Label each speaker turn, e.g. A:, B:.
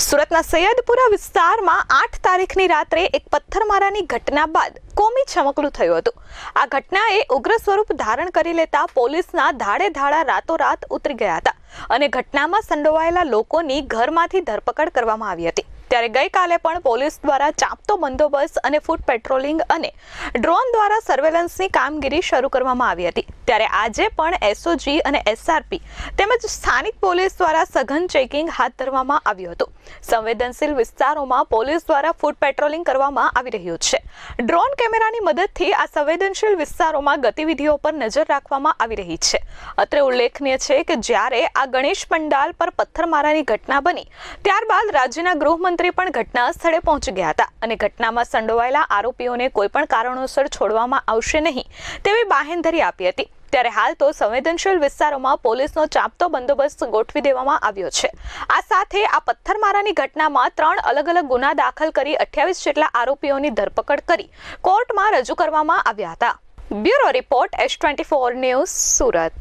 A: સુરતના સૈયદપુરા વિસ્તારમાં આઠ તારીખની રાત્રે એક પથ્થરમારાની ઘટના બાદ કોમી છમકલું થયું હતું. આ ઘટનાએ ઉગ્ર સ્વરૂપ ધારણ કરી લેતા પોલીસના ધાડે ધાડા રાતોરાત ઉતરી ગયા હતા અને ઘટનામાં સંડોવાયેલા લોકોની ઘરમાંથી ધરપકડ કરવામાં આવી હતી. ત્યારે ગઈકાલે પણ પોલીસ દ્વારા ચાંપતો બંદોબસ્ત અને ફૂટ પેટ્રોલિંગ અને ડ્રોન દ્વારા સર્વેલન્સની કામગીરી શરૂ કરવામાં આવી હતી. ત્યારે આજે પણ એસઓજી અને એસઆરપી તેમજ સ્થાનિક પોલીસ દ્વારા સઘન ચેકિંગ હાથ ધરવામાં આવ્યું હતું. સંવેદનશીલ વિસ્તારોમાં પોલીસ દ્વારા ફૂટ પેટ્રોલિંગ કરવામાં આવી રહ્યું છે. ડ્રોન કેમેરાની મદદથી આ સંવેદનશીલ વિસ્તારોમાં ગતિવિધિઓ પર નજર રાખવામાં આવી રહી છે. અત્રે ઉલ્લેખનીય છે કે જ્યારે આ ગણેશ પંડાલ પર પથ્થરમારાની ઘટના બની, ત્યારબાદ રાજ્યના ગૃહમંત્રી પણ ઘટના સ્થળે પહોંચી ગયા હતા અને ઘટનામાં સંડોવાયેલા આરોપીઓને કોઈ પણ કારણોસર છોડવામાં આવશે નહીં તેવી બાહેંધરી આપી હતી. ત્યારે હાલ તો સંવેદનશીલ વિસ્તારોમાં પોલીસનો ચાંપતો બંદોબસ્ત ગોઠવી દેવામાં આવ્યો છે. આ સાથે આ પથ્થરમારાની ઘટનામાં ત્રણ અલગ અલગ ગુના દાખલ કરી અઠ્યાવીસ જેટલા આરોપીઓની ધરપકડ કરી કોર્ટમાં રજૂ કરવામાં આવ્યા હતા. Bureau report S twenty four news Surat.